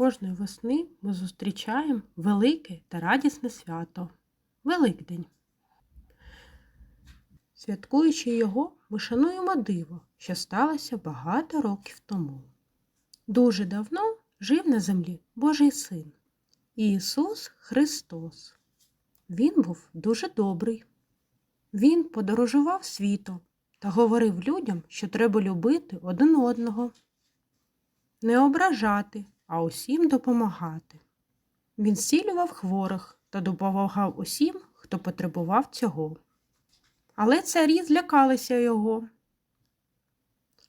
Кожної весни ми зустрічаємо велике та радісне свято Великдень. Святкуючи його, ми шануємо диво, що сталося багато років тому. Дуже давно жив на землі Божий син Ісус Христос. Він був дуже добрий. Він подорожував світом та говорив людям, що треба любити один одного, не ображати, а усім допомагати. Він зцілював хворих та допомагав усім, хто потребував цього. Але царі злякалися його,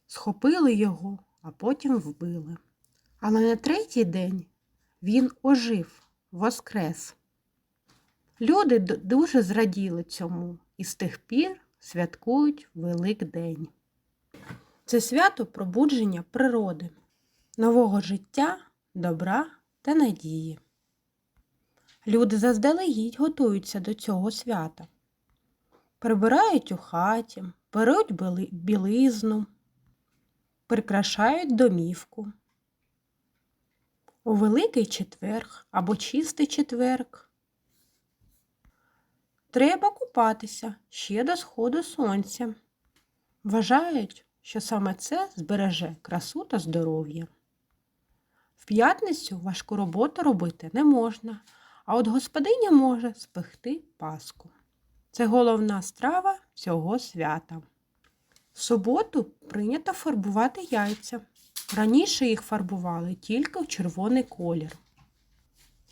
схопили його, а потім вбили. Але на третій день він ожив, воскрес. Люди дуже зраділи цьому і з тих пір святкують Великдень. Це свято пробудження природи, нового життя, добра та надії. Люди заздалегідь готуються до цього свята. Прибирають у хаті, беруть білизну, прикрашають домівку. У Великий четверг або чистий четверг Треба купатися ще до сходу сонця. Вважають, що саме це збереже красу та здоров'я. В п'ятницю важку роботу робити не можна, а от господиня може спекти паску. Це головна страва цього свята. В суботу прийнято фарбувати яйця. Раніше їх фарбували тільки в червоний колір,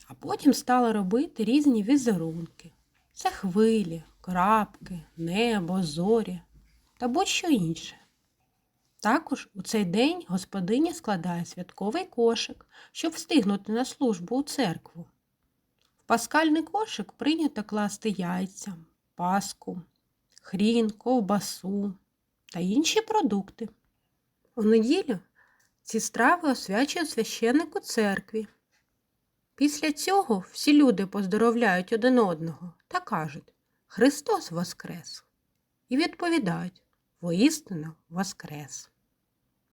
а потім стали робити різні візерунки. Це хвилі, крапки, небо, зорі та будь-що інше. Також у цей день господиня складає святковий кошик, щоб встигнути на службу у церкву. В паскальний кошик прийнято класти яйця, паску, хрін, ковбасу та інші продукти. У неділю ці страви освячують священник у церкві. Після цього всі люди поздоровляють один одного та кажуть Христос Воскрес! І відповідають Воістину Воскрес!